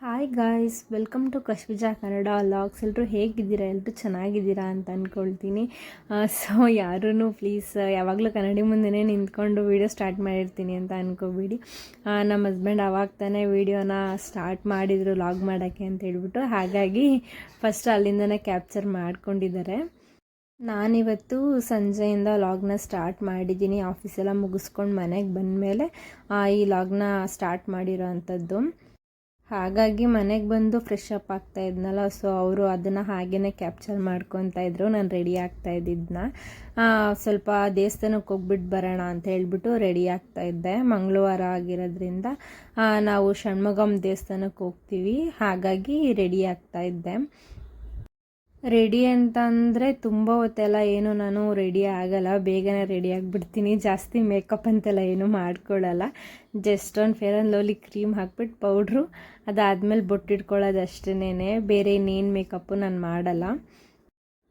Hi guys welcome to Kashvija Kannada vlogs ಎಲ್ಲರೂ ಹೇಗಿದ್ದೀರಾ? ಎಲ್ಲರೂ ಚೆನ್ನಾಗಿದ್ದೀರಾ ಅಂತ ಅಂದ್ಕೊಳ್ತೀನಿ ಸೊ ಯಾರೂ ಪ್ಲೀಸ್ ಯಾವಾಗಲೂ ಕನ್ನಡಿ ಮುಂದೆನೇ ನಿಂತ್ಕೊಂಡು ವೀಡಿಯೋ ಸ್ಟಾರ್ಟ್ ಮಾಡಿರ್ತೀನಿ ಅಂತ ಅಂದ್ಕೋಬೇಡಿ ನಮ್ಮ ಹಸ್ಬೆಂಡ್ ಅವಾಗ ತಾನೇ ವೀಡಿಯೋನ ಸ್ಟಾರ್ಟ್ ಮಾಡಿದರು ಲಾಗ್ ಮಾಡೋಕ್ಕೆ ಅಂತ ಹೇಳ್ಬಿಟ್ಟು. ಹಾಗಾಗಿ ಫಸ್ಟ್ ಅಲ್ಲಿಂದನೇ ಕ್ಯಾಪ್ಚರ್ ಮಾಡ್ಕೊಂಡಿದ್ದಾರೆ. ನಾನಿವತ್ತು ಸಂಜೆಯಿಂದ ಲಾಗ್ನ ಸ್ಟಾರ್ಟ್ ಮಾಡಿದ್ದೀನಿ. ಆಫೀಸೆಲ್ಲ ಮುಗಿಸ್ಕೊಂಡು ಮನೆಗೆ ಬಂದಮೇಲೆ ಈ ಲಾಗ್ನ ಸ್ಟಾರ್ಟ್ ಮಾಡಿರೋ ಅಂಥದ್ದು ಹಾಗಾಗಿ ಮನೆಗೆ ಬಂದು ಫ್ರೆಶ್ ಅಪ್ ಆಗ್ತಾ ಇದ್ನಲ್ಲ ಸೊ ಅವರು ಅದನ್ನು ಹಾಗೇ ಕ್ಯಾಪ್ಚರ್ ಮಾಡ್ಕೊತಾ ಇದ್ರು. ನಾನು ರೆಡಿ ಆಗ್ತಾ ಇದ್ದಿದ್ದನ್ನ ಸ್ವಲ್ಪ ದೇವಸ್ಥಾನಕ್ಕೆ ಹೋಗ್ಬಿಟ್ಟು ಬರೋಣ ಅಂತ ಹೇಳ್ಬಿಟ್ಟು ರೆಡಿ ಆಗ್ತಾ ಇದ್ದೆ. ಮಂಗಳವಾರ ಆಗಿರೋದ್ರಿಂದ ನಾವು ಷಣ್ಮುಗಮ್ ದೇವಸ್ಥಾನಕ್ಕೆ ಹೋಗ್ತೀವಿ. ಹಾಗಾಗಿ ರೆಡಿ ಆಗ್ತಾ ಇದ್ದೆ. ರೆಡಿ ಅಂತ ಅಂದರೆ ತುಂಬ ಹೊತ್ತೆಲ್ಲ ಏನು ನಾನು ರೆಡಿ ಆಗಲ್ಲ. ಬೇಗನೆ ರೆಡಿ ಆಗಿಬಿಡ್ತೀನಿ. ಜಾಸ್ತಿ ಮೇಕಪ್ ಅಂತೆಲ್ಲ ಏನು ಮಾಡ್ಕೊಳ್ಳಲ್ಲ ಜಸ್ಟ್ ಒಂದು ಫೇರ್ ಆ್ಯಂಡ್ ಲವ್ಲಿ ಕ್ರೀಮ್ ಹಾಕ್ಬಿಟ್ಟು ಪೌಡ್ರು ಅದಾದಮೇಲೆ ಬೊಟ್ಟಿಟ್ಕೊಳ್ಳೋದು ಅಷ್ಟೇನೆ ಬೇರೆ ಇನ್ನೇನು ಮೇಕಪ್ಪು ನಾನು ಮಾಡಲ್ಲ.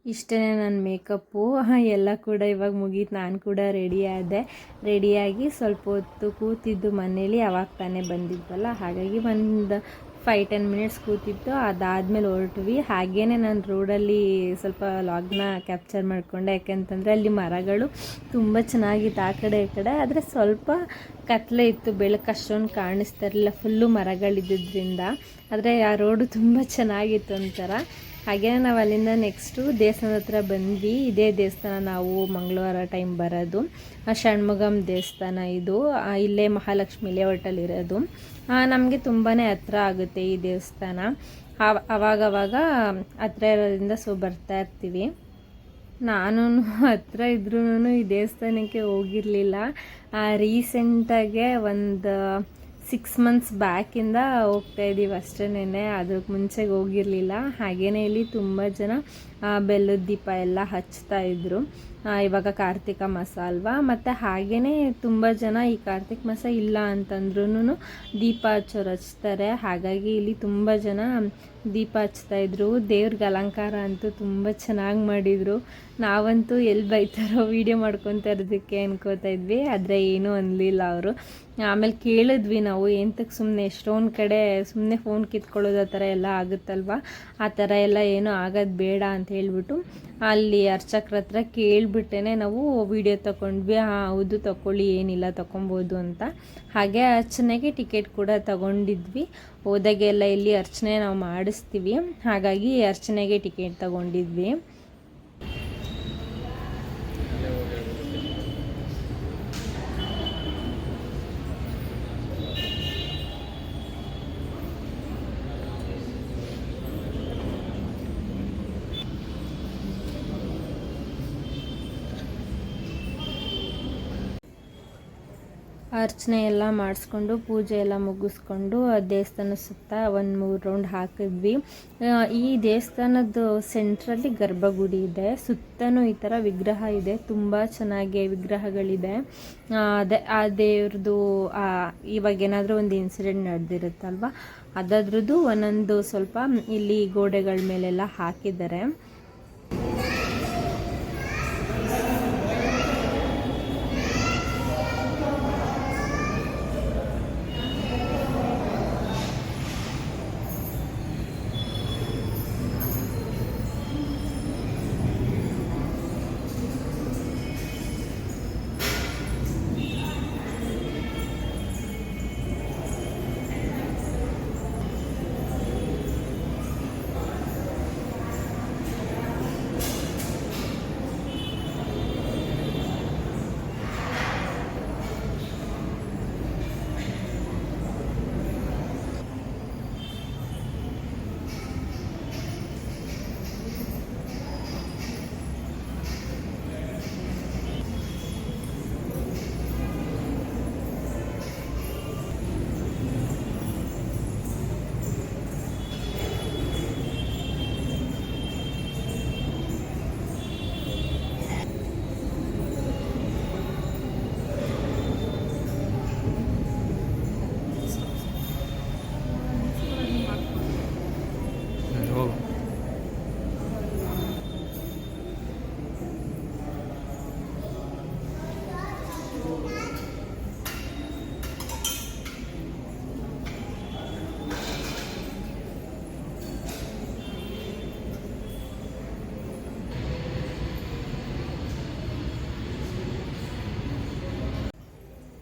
ಇಷ್ಟೇ ನನ್ನ ಮೇಕಪ್ಪು ಎಲ್ಲ ಕೂಡ ಇವಾಗ ಮುಗೀತು. ನಾನು ಕೂಡ ರೆಡಿ ಆದೆ. ರೆಡಿಯಾಗಿ ಸ್ವಲ್ಪ ಹೊತ್ತು ಕೂತಿದ್ದು ಮನೇಲಿ. ಅವಾಗ ತಾನೇ ಬಂದಿದ್ವಲ್ಲ. ಹಾಗಾಗಿ ಒಂದು ಫೈವ್ ಟೆನ್ ಮಿನಿಟ್ಸ್ ಕೂತಿತ್ತು, ಅದಾದ್ಮೇಲೆ ಹೊರಟ್ವಿ. ಹಾಗೇ ನಾನು ರೋಡಲ್ಲಿ ಸ್ವಲ್ಪ ಲಾಗ್ನ ಕ್ಯಾಪ್ಚರ್ ಮಾಡಿಕೊಂಡೆ. ಯಾಕೆಂತಂದರೆ ಅಲ್ಲಿ ಮರಗಳು ತುಂಬ ಚೆನ್ನಾಗಿತ್ತು ಆ ಕಡೆ ಈ ಕಡೆ. ಆದರೆ ಸ್ವಲ್ಪ ಕತ್ಲೆ ಇತ್ತು, ಬೆಳಕು ಅಷ್ಟೊಂದು ಕಾಣಿಸ್ತಾ ಇರಲಿಲ್ಲ. ಫುಲ್ಲು ಮರಗಳಿದ್ದರಿಂದ ಆದರೆ ಆ ರೋಡು ತುಂಬ ಚೆನ್ನಾಗಿತ್ತು ಒಂಥರ. ಹಾಗೆ ನಾವು ಅಲ್ಲಿಂದ ನೆಕ್ಸ್ಟು ದೇವಸ್ಥಾನದ ಹತ್ರ ಬಂದ್ವಿ. ಇದೇ ದೇವಸ್ಥಾನ ನಾವು ಮಂಗಳವಾರ ಟೈಮ್ ಬರೋದು. ಷಣ್ಮುಗಂ ದೇವಸ್ಥಾನ ಇದು. ಇಲ್ಲೇ ಮಹಾಲಕ್ಷ್ಮಿ ಲೇಔಟಲ್ಲಿರೋದು ನಮಗೆ ತುಂಬಾ ಹತ್ರ ಆಗುತ್ತೆ ಈ ದೇವಸ್ಥಾನ. ಅವಾಗವಾಗ ಹತ್ರ ಇರೋದ್ರಿಂದ ಸೊ ಬರ್ತಾ ಇರ್ತೀವಿ. ನಾನು ಹತ್ರ ಇದ್ರೂ ಈ ದೇವಸ್ಥಾನಕ್ಕೆ ಹೋಗಿರಲಿಲ್ಲ. ರೀಸೆಂಟಾಗೆ ಒಂದು ಸಿಕ್ಸ್ ಮಂತ್ಸ್ ಬ್ಯಾಕಿಂದ ಹೋಗ್ತಾ ಇದ್ದೀವಿ ಅಷ್ಟೇನೆ ಅದಕ್ಕೆ ಮುಂಚೆಗೆ ಹೋಗಿರಲಿಲ್ಲ. ಹಾಗೆಯೇ ಇಲ್ಲಿ ತುಂಬ ಜನ ಬೆಲ್ಲದ ದೀಪ ಎಲ್ಲ ಹಚ್ತಾ ಇದ್ರು. ಇವಾಗ ಕಾರ್ತಿಕ ಮಾಸ ಅಲ್ವಾ? ಮತ್ತು ಹಾಗೆಯೇ ತುಂಬ ಜನ ಈ ಕಾರ್ತಿಕ ಮಾಸ ಇಲ್ಲ ಅಂತಂದ್ರೂ ದೀಪ ಹಚ್ಚೋರು ಹಚ್ತಾರೆ. ಹಾಗಾಗಿ ಇಲ್ಲಿ ತುಂಬ ಜನ ದೀಪ ಹಚ್ತಾಯಿದ್ರು ದೇವ್ರಿಗೆ ಅಲಂಕಾರ ಅಂತೂ ತುಂಬ ಚೆನ್ನಾಗಿ ಮಾಡಿದರು. ನಾವಂತೂ ಎಲ್ಲಿ ಬೈತಾರೋ ವೀಡಿಯೋ ಮಾಡ್ಕೊತಾ ಇರೋದಕ್ಕೆ ಅನ್ಕೋತಾ ಇದ್ವಿ. ಆದರೆ ಏನೂ ಅನ್ನಲಿಲ್ಲ ಅವರು. ಆಮೇಲೆ ಕೇಳಿದ್ವಿ ನಾವು ಎಂತಕ್ಕೆ ಸುಮ್ಮನೆ ಎಷ್ಟೊಂದು ಕಡೆ ಸುಮ್ಮನೆ ಫೋನ್ ಕಿತ್ಕೊಳ್ಳೋದು ಆ ಥರ ಎಲ್ಲ ಆಗುತ್ತಲ್ವ? ಆ ಥರ ಎಲ್ಲ ಏನೂ ಆಗೋದು ಬೇಡ ಅಂತ ಹೇಳ್ಬಿಟ್ಟು ಅಲ್ಲಿ ಅರ್ಚಕ್ರ ಹತ್ರ ಕೇಳಿಬಿಟ್ಟೇ ನಾವು ವೀಡಿಯೋ ತಗೊಂಡ್ವಿ ಹಾಂ, ಹೌದು ತಗೊಳ್ಳಿ ಏನಿಲ್ಲ ತೊಗೊಬೋದು ಅಂತ. ಹಾಗೆ ಅರ್ಚನೆಗೆ ಟಿಕೆಟ್ ಕೂಡ ತಗೊಂಡಿದ್ವಿ. ಹೋದಾಗೆಲ್ಲ ಇಲ್ಲಿ ಅರ್ಚನೆ ನಾವು ಮಾಡಿಸ್ತೀವಿ. ಹಾಗಾಗಿ ಅರ್ಚನೆಗೆ ಟಿಕೆಟ್ ತಗೊಂಡಿದ್ವಿ. ಅರ್ಚನೆ ಎಲ್ಲ ಮಾಡಿಸ್ಕೊಂಡು, ಪೂಜೆ ಎಲ್ಲ ಮುಗಿಸ್ಕೊಂಡು ದೇವಸ್ಥಾನ ಸುತ್ತ ಒಂದು ಮೂರು ರೌಂಡ್ ಹಾಕಿದ್ವಿ. ಈ ದೇವಸ್ಥಾನದ ಸೆಂಟ್ರಲ್ಲಿ ಗರ್ಭಗುಡಿ ಇದೆ. ಸುತ್ತಲೂ ಈ ಥರ ವಿಗ್ರಹ ಇದೆ. ತುಂಬ ಚೆನ್ನಾಗಿ ವಿಗ್ರಹಗಳಿದೆ. ಅದೇ, ಆ ದೇವ್ರದ್ದು ಇವಾಗ ಏನಾದರೂ ಒಂದು ಇನ್ಸಿಡೆಂಟ್ ನಡೆದಿರುತ್ತಲ್ವ? ಅದಾದ್ರದ್ದು ಒಂದೊಂದು ಸ್ವಲ್ಪ ಇಲ್ಲಿ ಗೋಡೆಗಳ ಮೇಲೆಲ್ಲ ಹಾಕಿದ್ದಾರೆ.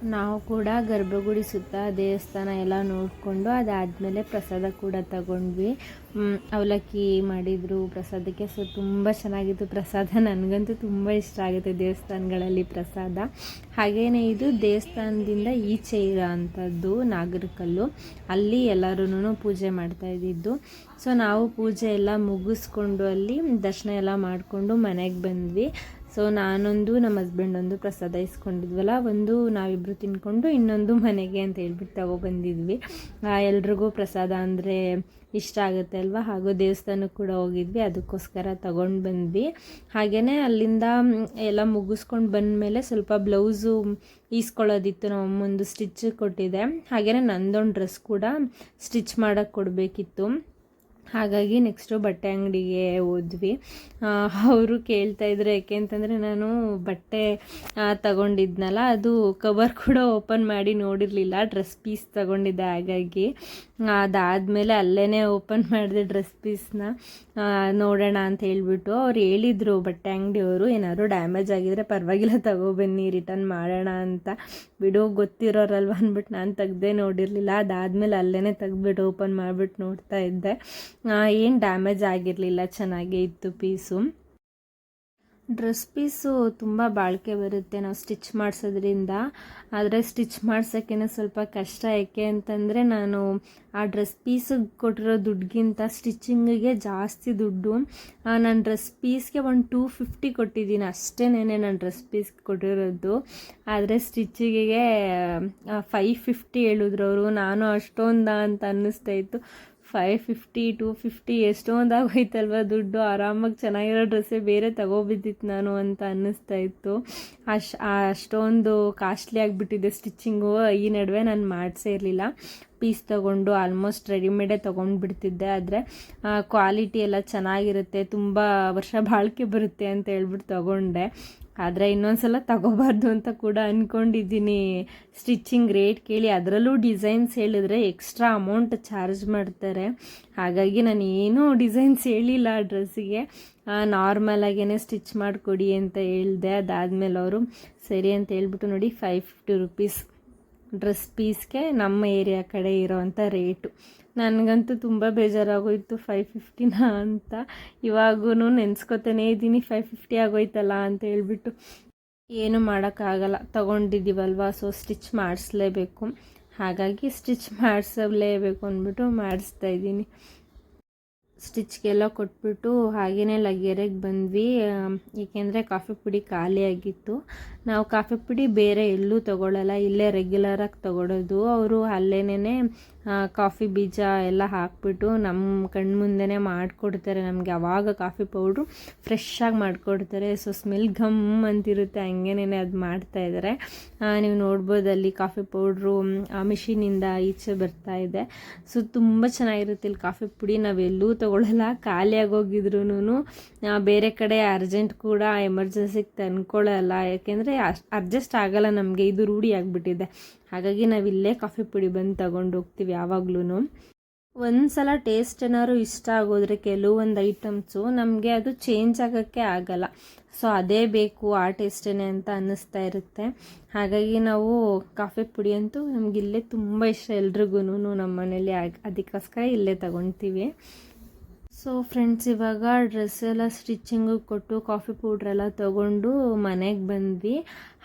ನಾವು ಕೂಡ ಗರ್ಭಗುಡಿ ಸುತ್ತ ದೇವಸ್ಥಾನ ಎಲ್ಲ ನೋಡಿಕೊಂಡು ಅದಾದಮೇಲೆ ಪ್ರಸಾದ ಕೂಡ ತಗೊಂಡ್ವಿ. ಅವಲಕ್ಕಿ ಮಾಡಿದರು, ಪ್ರಸಾದಕ್ಕೆ ಸೊ ತುಂಬ ಚೆನ್ನಾಗಿತ್ತು ಪ್ರಸಾದ. ನನಗಂತೂ ತುಂಬ ಇಷ್ಟ ಆಗುತ್ತೆ ದೇವಸ್ಥಾನಗಳಲ್ಲಿ ಪ್ರಸಾದ. ಹಾಗೆಯೇ ಇದು ದೇವಸ್ಥಾನದಿಂದ ಈಚೆ ಇರೋ ಅಂಥದ್ದು ನಾಗರಕಲ್ಲು. ಅಲ್ಲಿ ಎಲ್ಲರೂ ಪೂಜೆ ಮಾಡ್ತಾ ಇದ್ದಿದ್ದು. ಸೊ ನಾವು ಪೂಜೆ ಎಲ್ಲ ಮುಗಿಸ್ಕೊಂಡು ಅಲ್ಲಿ ದರ್ಶನ ಎಲ್ಲ ಮಾಡಿಕೊಂಡು ಮನೆಗೆ ಬಂದ್ವಿ. ಸೊ ನಾನೊಂದು ನಮ್ಮ ಹಸ್ಬೆಂಡ್ ಒಂದು ಪ್ರಸಾದ ಇಸ್ಕೊಂಡಿದ್ವಲ್ಲ, ಒಂದು ನಾವಿಬ್ಬರು ತಿನ್ಕೊಂಡು ಇನ್ನೊಂದು ಮನೆಗೆ ಅಂತ ಹೇಳ್ಬಿಟ್ಟು ತಗೊಬಂದಿದ್ವಿ ಎಲ್ರಿಗೂ ಪ್ರಸಾದ ಅಂದರೆ ಇಷ್ಟ ಆಗುತ್ತೆ ಅಲ್ವಾ? ಹಾಗೂ ದೇವಸ್ಥಾನಕ್ಕೆ ಕೂಡ ಹೋಗಿದ್ವಿ, ಅದಕ್ಕೋಸ್ಕರ ತಗೊಂಡು ಬಂದ್ವಿ. ಹಾಗೆಯೇ ಅಲ್ಲಿಂದ ಎಲ್ಲ ಮುಗಿಸ್ಕೊಂಡು ಬಂದಮೇಲೆ ಸ್ವಲ್ಪ ಬ್ಲೌಸು ಈಸ್ಕೊಳ್ಳೋದಿತ್ತು. ನಮ್ಮೊಂದು ಸ್ಟಿಚ್ ಕೊಟ್ಟಿದೆ. ಹಾಗೆಯೇ ನಂದೊಂದು ಡ್ರೆಸ್ ಕೂಡ ಸ್ಟಿಚ್ ಮಾಡೋಕ್ಕೆ ಕೊಡಬೇಕಿತ್ತು. ಹಾಗಾಗಿ ನೆಕ್ಸ್ಟು ಬಟ್ಟೆ ಅಂಗಡಿಗೆ ಹೋದ್ವಿ. ಅವರು ಕೇಳ್ತಾ ಇದ್ರು ಯಾಕೆ ಅಂತಂದರೆ ನಾನು ಬಟ್ಟೆ ತಗೊಂಡಿದ್ನಲ್ಲ, ಅದು ಕವರ್ ಕೂಡ ಓಪನ್ ಮಾಡಿ ನೋಡಿರಲಿಲ್ಲ, ಡ್ರೆಸ್ ಪೀಸ್ ತಗೊಂಡಿದ್ದೆ ಹಾಗಾಗಿ. ಅದಾದಮೇಲೆ ಅಲ್ಲೇ ಓಪನ್ ಮಾಡಿದೆ ಡ್ರೆಸ್ ಪೀಸ್ನ. ನೋಡೋಣ ಅಂತ ಹೇಳಿಬಿಟ್ಟು ಅವ್ರು ಹೇಳಿದರು ಬಟ್ಟೆ ಅಂಗಡಿಯವರು, ಏನಾದರೂ ಡ್ಯಾಮೇಜ್ ಆಗಿದ್ರೆ ಪರವಾಗಿಲ್ಲ ತಗೊಬನ್ನಿ ರಿಟರ್ನ್ ಮಾಡೋಣ ಅಂತ. ಬಿಡು, ಗೊತ್ತಿರೋರಲ್ವ? ಅಂದ್ಬಿಟ್ಟು ನಾನು ತೆಗ್ದೇ ನೋಡಿರಲಿಲ್ಲ. ಅದಾದಮೇಲೆ ಅಲ್ಲೇ ತೆಗ್ದುಬಿಟ್ಟು ಓಪನ್ ಮಾಡಿಬಿಟ್ಟು ನೋಡ್ತಾ ಇದ್ದೆ. ಏನು ಡ್ಯಾಮೇಜ್ ಆಗಿರಲಿಲ್ಲ, ಚೆನ್ನಾಗೇ ಇತ್ತು ಪೀಸು ಡ್ರೆಸ್ ಪೀಸು ತುಂಬ ಬಾಳಿಕೆ ಬರುತ್ತೆ ನಾವು ಸ್ಟಿಚ್ ಮಾಡಿಸೋದ್ರಿಂದ. ಆದರೆ ಸ್ಟಿಚ್ ಮಾಡ್ಸೋಕ್ಕೇನೆ ಸ್ವಲ್ಪ ಕಷ್ಟ. ಯಾಕೆ ಅಂತಂದರೆ ನಾನು ಆ ಡ್ರೆಸ್ ಪೀಸಿಗೆ ಕೊಟ್ಟಿರೋ ದುಡ್ಡಿಗಿಂತ ಸ್ಟಿಚ್ಚಿಂಗಿಗೆ ಜಾಸ್ತಿ ದುಡ್ಡು. ನಾನು ಡ್ರೆಸ್ ಪೀಸ್ಗೆ ಒಂದು ಟೂ ಫಿಫ್ಟಿ ಕೊಟ್ಟಿದ್ದೀನಿ. ಅಷ್ಟೇ ನಾನು ಡ್ರೆಸ್ ಪೀಸ್ ಕೊಟ್ಟಿರೋದು. ಆದರೆ ಸ್ಟಿಚ್ಚಿಗೆ ಫೈವ್ ಫಿಫ್ಟಿ ಹೇಳಿದ್ರು ಅವರು ನಾನು ಅಷ್ಟೊಂದ ಅಂತ ಅನ್ನಿಸ್ತಾ ಇತ್ತು. ಫೈವ್ ಫಿಫ್ಟಿ ಟೂ ಫಿಫ್ಟಿ ಎಷ್ಟೊಂದು ಆಗೋಯ್ತಲ್ವ ದುಡ್ಡು? ಆರಾಮಾಗಿ ಚೆನ್ನಾಗಿರೋ ಡ್ರೆಸ್ಸೇ ಬೇರೆ ತಗೋಬಿದ್ದಿತ್ತು ನಾನು ಅಂತ ಅನ್ನಿಸ್ತಾ ಇತ್ತು. ಅಶ್ ಅಷ್ಟೊಂದು ಕಾಸ್ಟ್ಲಿ ಆಗಿಬಿಟ್ಟಿದೆ ಸ್ಟಿಚ್ಚಿಂಗು ಈ ನಡುವೆ ನಾನು ಮಾಡಿಸೇ ಇರಲಿಲ್ಲ. ಪೀಸ್ ತೊಗೊಂಡು ಆಲ್ಮೋಸ್ಟ್ ರೆಡಿಮೇಡೇ ತೊಗೊಂಡ್ಬಿಡ್ತಿದ್ದೆ. ಆದರೆ ಕ್ವಾಲಿಟಿ ಎಲ್ಲ ಚೆನ್ನಾಗಿರುತ್ತೆ, ತುಂಬ ವರ್ಷ ಬಾಳಿಕೆ ಬರುತ್ತೆ ಅಂತ ಹೇಳ್ಬಿಟ್ಟು ತೊಗೊಂಡೆ. ಆದರೆ ಇನ್ನೊಂದು ಸಲ ತಗೋಬಾರ್ದು ಅಂತ ಕೂಡ ಅಂದ್ಕೊಂಡಿದ್ದೀನಿ ಸ್ಟಿಚ್ಚಿಂಗ್ ರೇಟ್ ಕೇಳಿ ಅದರಲ್ಲೂ ಡಿಸೈನ್ಸ್ ಹೇಳಿದ್ರೆ ಎಕ್ಸ್ಟ್ರಾ ಅಮೌಂಟ್ ಚಾರ್ಜ್ ಮಾಡ್ತಾರೆ. ಹಾಗಾಗಿ ನಾನು ಏನೂ ಡಿಸೈನ್ಸ್ ಹೇಳಿಲ್ಲ ಆ ಡ್ರೆಸ್ಸಿಗೆ ನಾರ್ಮಲಾಗೇ ಸ್ಟಿಚ್ ಮಾಡಿಕೊಡಿ ಅಂತ ಹೇಳಿದೆ. ಅದಾದಮೇಲೆ ಅವರು, ಸರಿ ಅಂತ ಹೇಳ್ಬಿಟ್ಟು ನೋಡಿ ಫೈವ್ ಫಿಫ್ಟಿ ರುಪೀಸ್ ಡ್ರೆಸ್ ಪೀಸ್ಗೆ ನಮ್ಮ ಏರಿಯಾ ಕಡೆ ಇರೋವಂಥ ರೇಟು. ನನಗಂತೂ ತುಂಬ ಬೇಜಾರಾಗೋಯಿತು ಫೈವ್ ಫಿಫ್ಟಿನ ಅಂತ. ಇವಾಗೂ ನೆನೆಸ್ಕೊತಾನೇ ಇದ್ದೀನಿ ಫೈವ್ ಫಿಫ್ಟಿ ಆಗೋಯ್ತಲ್ಲ ಅಂತ ಹೇಳ್ಬಿಟ್ಟು. ಏನು ಮಾಡೋಕ್ಕಾಗಲ್ಲ ತೊಗೊಂಡಿದ್ದೀವಲ್ವ ಸೊ ಸ್ಟಿಚ್ ಮಾಡಿಸ್ಲೇಬೇಕು. ಹಾಗಾಗಿ ಸ್ಟಿಚ್ ಮಾಡಿಸಲೇಬೇಕು ಅಂದ್ಬಿಟ್ಟು ಮಾಡಿಸ್ತಾ ಇದ್ದೀನಿ. ಸ್ಟಿಚ್ಗೆಲ್ಲ ಕೊಟ್ಬಿಟ್ಟು ಹಾಗೆಯೇ ಲಗೇರಿಗೆ ಬಂದ್ವಿ. ಏಕೆಂದರೆ ಕಾಫಿ ಪುಡಿ ಖಾಲಿಯಾಗಿತ್ತು ನಾವು ಕಾಫಿ ಪುಡಿ ಬೇರೆ ಎಲ್ಲೂ ತೊಗೊಳ್ಳಲ್ಲ ಇಲ್ಲೇ ರೆಗ್ಯುಲರಾಗಿ ತೊಗೊಳೋದು. ಅವರು ಅಲ್ಲೇನೇ ಕಾಫಿ ಬೀಜ ಎಲ್ಲ ಹಾಕ್ಬಿಟ್ಟು ನಮ್ಮ ಕಣ್ಣು ಮುಂದೆನೇ ಮಾಡಿಕೊಡ್ತಾರೆ. ನಮಗೆ ಅವಾಗ ಕಾಫಿ ಪೌಡ್ರು ಫ್ರೆಶ್ಶಾಗಿ ಮಾಡಿಕೊಡ್ತಾರೆ. ಸೊ ಸ್ಮೆಲ್ ಘಮ್ ಅಂತಿರುತ್ತೆ. ಹಂಗೇನೆ ಅದು ಮಾಡ್ತಾಯಿದ್ದಾರೆ ನೀವು ನೋಡ್ಬೋದು ಅಲ್ಲಿ ಕಾಫಿ ಪೌಡ್ರು ಆ ಮಿಷಿನಿಂದ ಈಚೆ ಬರ್ತಾ ಇದೆ. ಸೊ ತುಂಬ ಚೆನ್ನಾಗಿರುತ್ತೆ ಇಲ್ಲಿ ಕಾಫಿ ಪುಡಿ. ನಾವೆಲ್ಲೂ ತೊಗೊಳ್ಳಲ್ಲ ಖಾಲಿಯಾಗೋಗಿದ್ರು ಬೇರೆ ಕಡೆ ಅರ್ಜೆಂಟ್ ಕೂಡ ಎಮರ್ಜೆನ್ಸಿಗೆ ತಂದ್ಕೊಳ್ಳಲ್ಲ ಯಾಕೆಂದರೆ ಅಡ್ಜಸ್ಟ್ ಆಗಲ್ಲ ನಮಗೆ. ಇದು ರೂಢಿ ಆಗಿಬಿಟ್ಟಿದೆ. ಹಾಗಾಗಿ ನಾವು ಇಲ್ಲೇ ಕಾಫಿ ಪುಡಿ ಬಂದು ತಗೊಂಡು ಹೋಗ್ತೀವಿ ಯಾವಾಗ್ಲೂ ಒಂದು ಸಲ ಟೇಸ್ಟ್ ಏನಾದ್ರು ಇಷ್ಟ ಆಗೋದ್ರೆ ಕೆಲವೊಂದು ಐಟಮ್ಸು ನಮಗೆ ಅದು ಚೇಂಜ್ ಆಗೋಕ್ಕೆ ಆಗಲ್ಲ. ಸೊ ಅದೇ ಬೇಕು, ಆ ಟೇಸ್ಟೇ ಅಂತ ಅನ್ನಿಸ್ತಾ ಇರುತ್ತೆ. ಹಾಗಾಗಿ ನಾವು ಕಾಫಿ ಪುಡಿ ಅಂತೂ ನಮ್ಗೆ ಇಲ್ಲೇ ತುಂಬ ಇಷ್ಟ ಎಲ್ರಿಗೂ ನಮ್ಮ ಮನೇಲಿ ಅದಕ್ಕೋಸ್ಕರ ಇಲ್ಲೇ ತಗೊತೀವಿ. ಸೊ ಫ್ರೆಂಡ್ಸ್ ಇವಾಗ ಡ್ರೆಸ್ ಎಲ್ಲ ಸ್ಟಿಚ್ಚಿಂಗು ಕೊಟ್ಟು ಕಾಫಿ ಪೌಡ್ರೆಲ್ಲ ತೊಗೊಂಡು ಮನೆಗೆ ಬಂದ್ವಿ.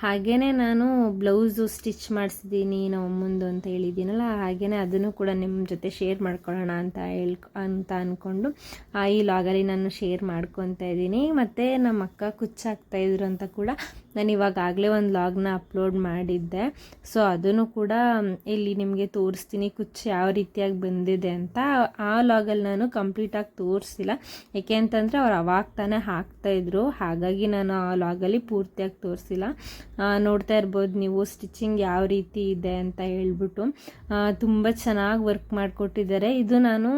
ಹಾಗೆಯೇ ನಾನು ಬ್ಲೌಸು ಸ್ಟಿಚ್ ಮಾಡಿಸಿದ್ದೀನಿ ನಮ್ಮ ಅಂತ ಹೇಳಿದ್ದೀನಲ್ಲ ಹಾಗೆಯೇ ಅದನ್ನು ಕೂಡ ನಿಮ್ಮ ಜೊತೆ ಶೇರ್ ಮಾಡ್ಕೊಳ್ಳೋಣ ಅಂತ ಹೇಳ್, ಅಂತ ಅಂದ್ಕೊಂಡು ಈ ಲಾಗಲ್ಲಿ ನಾನು ಶೇರ್ ಮಾಡ್ಕೊತಾ ಇದ್ದೀನಿ. ಮತ್ತು ನಮ್ಮ ಅಕ್ಕ ಕುಚ್ಚಾಕ್ತಾಯಿದ್ರು ಅಂತ ಕೂಡ ನಾನು ಇವಾಗ ಆಗಲೇ ಒಂದು ಲಾಗ್ನ ಅಪ್ಲೋಡ್ ಮಾಡಿದ್ದೆ. ಸೊ ಅದನ್ನು ಕೂಡ ಇಲ್ಲಿ ನಿಮಗೆ ತೋರಿಸ್ತೀನಿ ಕುಚ್ಚು ಯಾವ ರೀತಿಯಾಗಿ ಬಂದಿದೆ ಅಂತ. ಆ ಲಾಗಲ್ಲಿ ನಾನು ಕಂಪ್ಲೀಟಾಗಿ ತೋರಿಸಿಲ್ಲ. ಏಕೆ ಅಂತಂದರೆ ಅವ್ರು ಅವಾಗ ತಾನೇ ಹಾಕ್ತಾಯಿದ್ರು ಹಾಗಾಗಿ ನಾನು ಆ ಲಾಗಲ್ಲಿ ಪೂರ್ತಿಯಾಗಿ ತೋರಿಸಿಲ್ಲ. ನೋಡ್ತಾ ಇರ್ಬೋದು ನೀವು ಸ್ಟಿಚಿಂಗ್ ಯಾವ ರೀತಿ ಇದೆ ಅಂತ ಹೇಳ್ಬಿಟ್ಟು. ತುಂಬ ಚೆನ್ನಾಗಿ ವರ್ಕ್ ಮಾಡಿಕೊಟ್ಟಿದ್ದಾರೆ. ಇದು ನಾನು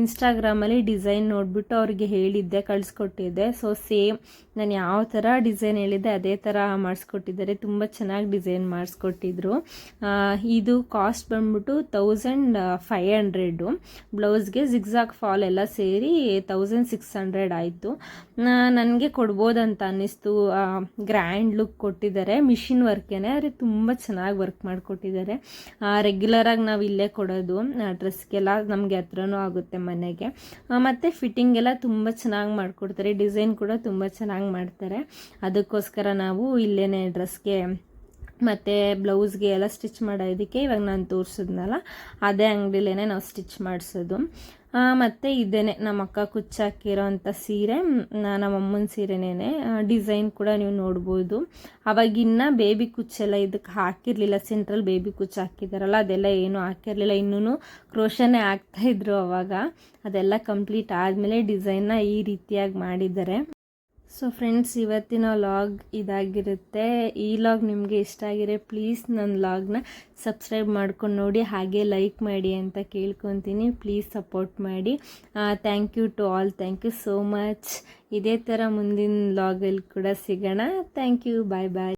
ಇನ್ಸ್ಟಾಗ್ರಾಮಲ್ಲಿ ಡಿಸೈನ್ ನೋಡಿಬಿಟ್ಟು ಅವ್ರಿಗೆ ಹೇಳಿದ್ದೆ, ಕಳಿಸ್ಕೊಟ್ಟಿದ್ದೆ. ಸೊ ಸೇಮ್ ನಾನು ಯಾವ ಥರ ಡಿಸೈನ್ ಹೇಳಿದ್ದೆ ಅದೇ ಥರ ಮಾಡಿಸ್ಕೊಟ್ಟಿದ್ದಾರೆ. ತುಂಬ ಚೆನ್ನಾಗಿ ಡಿಸೈನ್ ಮಾಡಿಸ್ಕೊಟ್ಟಿದ್ರು. ಇದು ಕಾಸ್ಟ್ ಬಂದ್ಬಿಟ್ಟು ತೌಸಂಡ್ ಫೈವ್ ಹಂಡ್ರೆಡು ಬ್ಲೌಸ್ಗೆ ಜಿಗ್ಜಾಗ್ ಫಾಲ್ ಎಲ್ಲ ಸೇರಿ ತೌಸಂಡ್ ಸಿಕ್ಸ್ ಹಂಡ್ರೆಡ್ ಆಯಿತು. ನನಗೆ ಕೊಡ್ಬೋದಂತ ಅನ್ನಿಸ್ತು. ಗ್ರ್ಯಾಂಡ್ ಲುಕ್ ಕೊಟ್ಟಿದ್ದಾರೆ. ಮಿಷಿನ್ ವರ್ಕೇನೆ ಆದರೆ ತುಂಬ ಚೆನ್ನಾಗಿ ವರ್ಕ್ ಮಾಡಿಕೊಟ್ಟಿದ್ದಾರೆ. ರೆಗ್ಯುಲರಾಗಿ ನಾವು ಇಲ್ಲೇ ಕೊಡೋದು ಡ್ರೆಸ್ಗೆಲ್ಲ ನಮಗೆ ಹತ್ರನೂ ಆಗುತ್ತೆ ಮನೆಗೆ. ಮತ್ತು ಫಿಟ್ಟಿಂಗ್ ಎಲ್ಲ ತುಂಬ ಚೆನ್ನಾಗಿ ಮಾಡಿಕೊಡ್ತಾರೆ. ಡಿಸೈನ್ ಕೂಡ ತುಂಬ ಚೆನ್ನಾಗಿ ಮಾಡ್ತಾರೆ. ಅದಕ್ಕೋಸ್ಕರ ನಾವು ಇಲ್ಲೇ ಡ್ರೆಸ್ಗೆ ಮತ್ತು ಬ್ಲೌಸ್ಗೆ ಎಲ್ಲ ಸ್ಟಿಚ್ ಮಾಡೋದಕ್ಕೆ ಇವಾಗ ನಾನು ತೋರಿಸಿದ್ನಲ್ಲ, ಅದೇ ಅಂಗಡಿಲೇ ನಾವು ಸ್ಟಿಚ್ ಮಾಡಿಸೋದು. ಮತ್ತು ಇದೇನೆ ನಮ್ಮ ಅಕ್ಕ ಕುಚ್ಚಾಕಿರೋ ಅಂಥ ಸೀರೆ ನಮ್ಮ ಅಮ್ಮನ ಸೀರೆನೇ ಡಿಸೈನ್ ಕೂಡ ನೀವು ನೋಡ್ಬೋದು. ಅವಾಗಿನ್ನ ಬೇಬಿ ಕುಚ್ಚೆಲ್ಲ ಇದಕ್ಕೆ ಹಾಕಿರಲಿಲ್ಲ, ಸೆಂಟ್ರಲ್ ಬೇಬಿ ಕುಚ್ಚು ಹಾಕಿದಾರಲ್ಲ, ಅದೆಲ್ಲ ಏನೂ ಹಾಕಿರಲಿಲ್ಲ. ಇನ್ನೂ ಕ್ರೋಶನೇ ಆಗ್ತಾಯಿದ್ರು ಅವಾಗ. ಅದೆಲ್ಲ ಕಂಪ್ಲೀಟ್ ಆದಮೇಲೆ ಡಿಸೈನ್ನ ಈ ರೀತಿಯಾಗಿ ಮಾಡಿದ್ದಾರೆ. ಸೊ ಫ್ರೆಂಡ್ಸ್ ಇವತ್ತಿನ ಲಾಗ್ ಇದಾಗಿರುತ್ತೆ. ಈ ಲಾಗ್ ನಿಮಗೆ ಇಷ್ಟ ಆಗಿರೋ ಪ್ಲೀಸ್ ನನ್ನ ಲಾಗ್ನ ಸಬ್ಸ್ಕ್ರೈಬ್ ಮಾಡ್ಕೊಂಡು ನೋಡಿ, ಹಾಗೆ ಲೈಕ್ ಮಾಡಿ ಅಂತ ಕೇಳ್ಕೊತೀನಿ. ಪ್ಲೀಸ್ ಸಪೋರ್ಟ್ ಮಾಡಿ. Thank you to all thank you so much ಇದೇ ಥರ ಮುಂದಿನ ಲಾಗಲ್ಲಿ ಕೂಡ ಸಿಗೋಣ. Thank you bye bye